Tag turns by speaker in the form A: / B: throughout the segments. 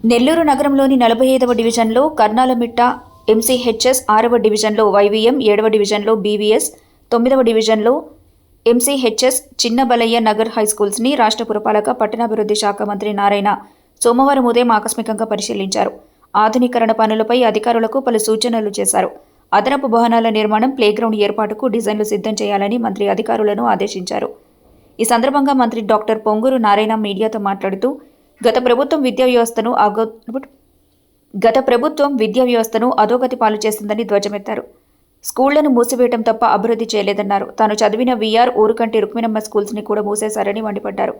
A: నెల్లూరు నగరంలోని నలభై ఐదవ డివిజన్లో కర్నాలమిట్ట ఎంసీహెచ్ఎస్ ఆరవ డివిజన్లో వైవీఎం ఏడవ డివిజన్లో బీవీఎస్ తొమ్మిదవ డివిజన్లో ఎంసీహెచ్ఎస్ చిన్నబలయ్య నగర్ హై స్కూల్స్ని రాష్ట్ర పురపాలక పట్టణాభివృద్ధి శాఖ మంత్రి నారాయణ సోమవారం ఉదయం ఆకస్మికంగా పరిశీలించారు. ఆధునీకరణ పనులపై అధికారులకు పలు సూచనలు చేశారు. అదనపు భవనాల నిర్మాణం ప్లేగ్రౌండ్ ఏర్పాటుకు డిజైన్లు సిద్ధం చేయాలని మంత్రి అధికారులను ఆదేశించారు. ఈ సందర్భంగా మంత్రి డాక్టర్ పొంగూరు నారాయణ మీడియాతో మాట్లాడుతూ గత ప్రభుత్వం విద్యా వ్యవస్థను అగో గత ప్రభుత్వం విద్యా వ్యవస్థను అధోగతి పాలు చేస్తుందని ధ్వజమెత్తారు. స్కూళ్ళను మూసివేయటం తప్ప అభివృద్ధి చేయలేదన్నారు. తాను చదివిన వీఆర్ ఊరుకంటి రుక్మిణమ్మ స్కూల్స్ని కూడా మూసేశారని మండిపడ్డారు.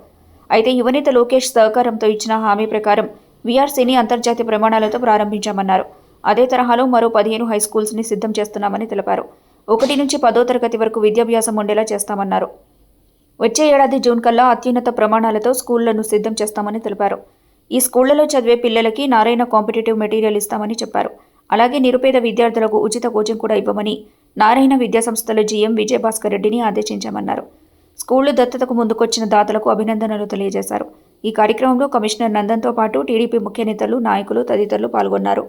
A: అయితే యువనేత లోకేష్ సహకారంతో ఇచ్చిన హామీ ప్రకారం వీఆర్సీని అంతర్జాతీయ ప్రమాణాలతో ప్రారంభించామన్నారు. అదే తరహాలో మరో పదిహేను హై స్కూల్స్ని సిద్ధం చేస్తున్నామని తెలిపారు. ఒకటి నుంచి పదో తరగతి వరకు విద్యాభ్యాసం ఉండేలా చేస్తామన్నారు. వచ్చే ఏడాది జూన్ కల్లా అత్యున్నత ప్రమాణాలతో స్కూళ్ళను సిద్ధం చేస్తామని తెలిపారు. ఈ స్కూళ్ళలో చదివే పిల్లలకి నారాయణ కాంపిటేటివ్ మెటీరియల్ ఇస్తామని చెప్పారు. అలాగే నిరుపేద విద్యార్థులకు ఉచిత కోచింగ్ కూడా ఇవ్వమని నారాయణ విద్యాసంస్థల జీఎం విజయభాస్కర్ రెడ్డిని ఆదేశించామన్నారు. స్కూళ్ళు దత్తతకు ముందుకొచ్చిన దాతలకు అభినందనలు తెలియజేశారు. ఈ కార్యక్రమంలో కమిషనర్ నందన్తో పాటు టీడీపీ ముఖ్య నేతలు నాయకులు తదితరులు పాల్గొన్నారు.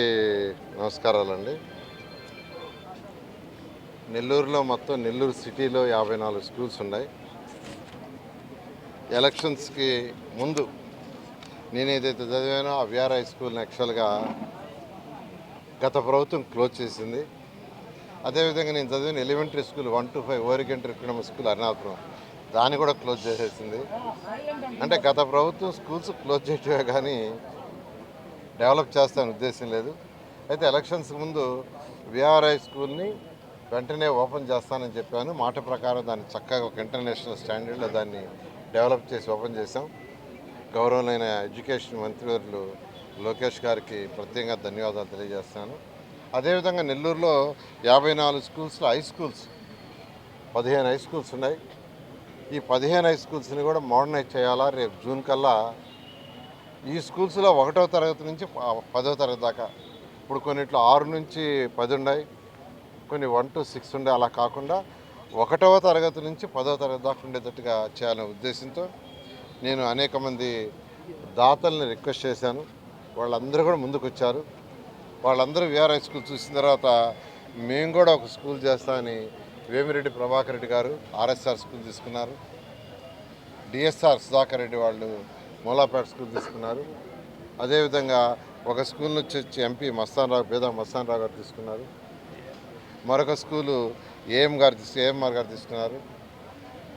B: నమస్కారాలండి. నెల్లూరులో మొత్తం నెల్లూరు సిటీలో యాభై నాలుగు స్కూల్స్ ఉన్నాయి. ఎలక్షన్స్కి ముందు నేను ఏదైతే చదివానో ఆ విఆర్ హై స్కూల్ని యాక్చువల్గా గత ప్రభుత్వం క్లోజ్ చేసింది. అదేవిధంగా నేను చదివిన elementary school one two five ఓరిగెంటరీ economic school Arunapuram దాన్ని కూడా క్లోజ్ చేసేసింది. అంటే గత ప్రభుత్వం స్కూల్స్ క్లోజ్ చేయటమే కానీ డెవలప్ చేస్తాను ఉద్దేశం లేదు. అయితే ఎలక్షన్స్ ముందు విఆర్ఐ స్కూల్ని వెంటనే ఓపెన్ చేస్తానని చెప్పాను. మాట ప్రకారం దాన్ని చక్కగా ఒక ఇంటర్నేషనల్ స్టాండర్డ్లో దాన్ని డెవలప్ చేసి ఓపెన్ చేశాం. గౌరవమైన ఎడ్యుకేషన్ మంత్రివర్యులు లోకేష్ గారికి ప్రత్యేకంగా ధన్యవాదాలు తెలియజేస్తాను అదేవిధంగా నెల్లూరులో యాభై నాలుగు స్కూల్స్లో హై స్కూల్స్ పదిహేను హై స్కూల్స్ ఉన్నాయి. ఈ పదిహేను హై స్కూల్స్ని కూడా మోడర్నైజ్ చేయాలా? రేపు జూన్ కల్లా ఈ స్కూల్స్లో ఒకటో తరగతి నుంచి పదో తరగతి దాకా. ఇప్పుడు కొన్నిట్లో ఆరు నుంచి పది ఉన్నాయి కొన్ని వన్ టు సిక్స్ ఉండే అలా కాకుండా ఒకటవ తరగతి నుంచి పదో తరగతి దాకా ఉండేటట్టుగా చేయాలనే ఉద్దేశంతో నేను అనేక మంది దాతల్ని రిక్వెస్ట్ చేశాను. వాళ్ళందరూ కూడా ముందుకు వచ్చారు వాళ్ళందరూ విఆర్ హై స్కూల్ చూసిన తర్వాత మేము కూడా ఒక స్కూల్ చేస్తామని వేమిరెడ్డి ప్రభాకర్ రెడ్డి గారు ఆర్ఎస్ఆర్ స్కూల్ తీసుకున్నారు. డిఎస్ఆర్ సుధాకర్ రెడ్డి వాళ్ళు మూలాపేట స్కూల్ తీసుకున్నారు. అదేవిధంగా ఒక స్కూల్ నుంచి వచ్చి ఎంపీ మస్తాన్ రావు పేద మస్తాన్ రావు గారు తీసుకున్నారు. మరొక స్కూలు ఏఎం గారు తీసు ఏఎంఆర్ గారు తీసుకున్నారు.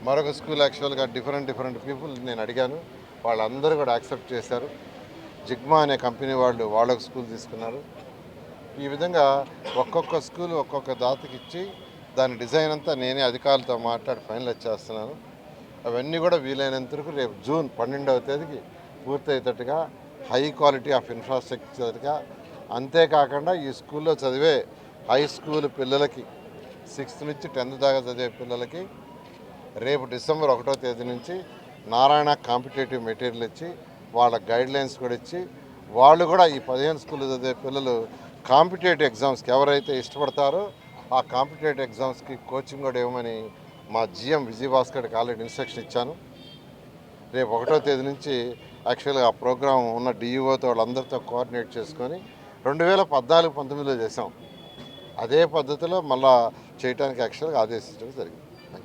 B: మరొక స్కూల్ యాక్చువల్గా డిఫరెంట్ డిఫరెంట్ పీపుల్ నేను అడిగాను. వాళ్ళందరూ కూడా యాక్సెప్ట్ చేశారు. జిగ్మా అనే కంపెనీ వాళ్ళు వాళ్ళొక స్కూల్ తీసుకున్నారు. ఈ విధంగా ఒక్కొక్క స్కూల్ ఒక్కొక్క దాతకి ఇచ్చి దాని డిజైన్ అంతా నేనే అధికారులతో మాట్లాడి ఫైనలైజ్ చేస్తున్నాను. అవన్నీ కూడా వీలైనంత వరకు రేపు జూన్ పన్నెండవ తేదీకి పూర్తయ్యేటట్టుగా హై క్వాలిటీ ఆఫ్ ఇన్ఫ్రాస్ట్రక్చర్గా అంతేకాకుండా ఈ స్కూల్లో చదివే హై స్కూల్ పిల్లలకి సిక్స్త్ నుంచి టెన్త్ దాకా చదివే పిల్లలకి రేపు డిసెంబర్ ఒకటో తేదీ నుంచి నారాయణ కాంపిటేటివ్ మెటీరియల్ ఇచ్చి వాళ్ళ గైడ్లైన్స్ కూడా ఇచ్చి వాళ్ళు కూడా ఈ పదిహేను స్కూల్లో చదివే పిల్లలు కాంపిటేటివ్ ఎగ్జామ్స్కి ఎవరైతే ఇష్టపడతారో ఆ కాంపిటేటివ్ ఎగ్జామ్స్కి కోచింగ్ కూడా ఇవ్వమని మా జిఎం విజయభాస్కర్కి ఆల్రెడీ ఇన్స్ట్రక్షన్ ఇచ్చాను. రేపు ఒకటో తేదీ నుంచి యాక్చువల్గా ఆ ప్రోగ్రామ్ ఉన్న డిఈఓతో వాళ్ళందరితో కోఆర్డినేట్ చేసుకొని రెండు వేల పద్నాలుగు పంతొమ్మిదిలో చేసాం అదే పద్ధతిలో మళ్ళా చేయడానికి యాక్చువల్గా ఆదేశించడం జరిగింది.